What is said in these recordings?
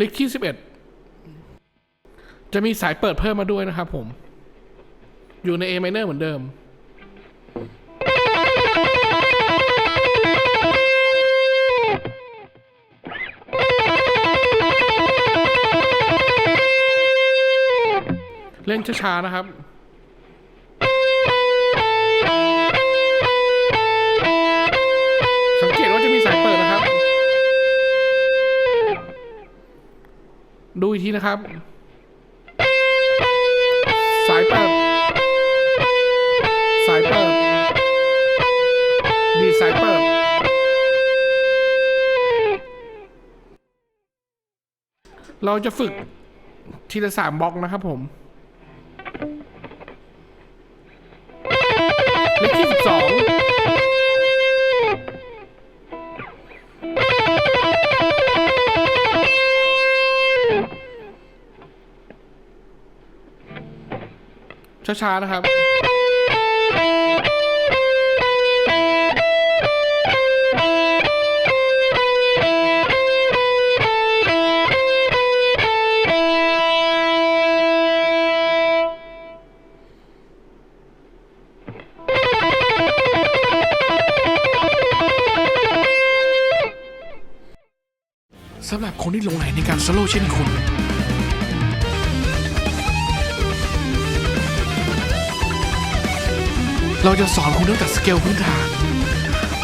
ลิกที่สิบเอ็ดจะมีสายเปิดเพิ่มมาด้วยนะครับผม อยู่ใน A minor เหมือนเดิม เล่นช้าๆนะครับ ดูอีกทีนะครับ สายเปิดสายเปิดดีสายเปิดเราจะฝึกทีละสามบล็อกนะครับผม ช้าๆนะครับ สำหรับคนที่หลงไหลในการโซโล่เช่นคุณ เราจะสอนคุณตั้งแต่สเกลพื้นฐาน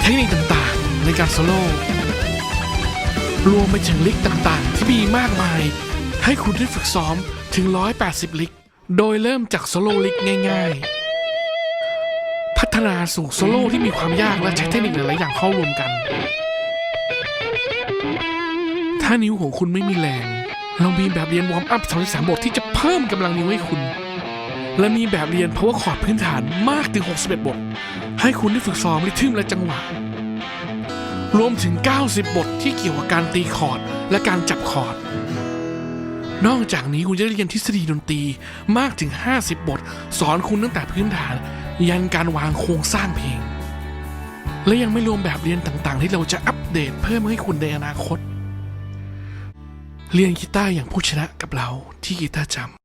เทคนิคต่างๆ ในการโซโล่รวมไปถึงลิกต่างๆ ที่มีมากมาย ให้คุณได้ฝึกซ้อมถึง 180 ลิก โดยเริ่มจากโซโล่ลิกง่าย ๆ พัฒนาสู่โซโล่ที่มีความยากและใช้เทคนิคหลายๆอย่างเข้ารวมกัน ถ้านิ้วของคุณไม่มีแรง เรามีแบบเรียนวอร์มอัพ33บทที่จะเพิ่มกำลังนิ้วให้คุณ และมีแบบเรียน power chord พื้นฐานมากถึง 61 บท ให้คุณได้ฝึกซ้อมริทึมและจังหวะ รวมถึง 90 บทที่เกี่ยวกับการตีคอร์ดและการจับคอร์ด นอกจากนี้คุณจะได้เรียนทฤษฎีดนตรีมากถึง 50 บท สอนคุณตั้งแต่พื้นฐาน ยันการวางโครงสร้างเพลง และยังไม่รวมแบบเรียนต่างๆ ที่เราจะอัปเดตเพิ่มให้คุณในอนาคต เรียนกีตาร์อย่างผู้ชนะกับเราที่กีตาร์จำ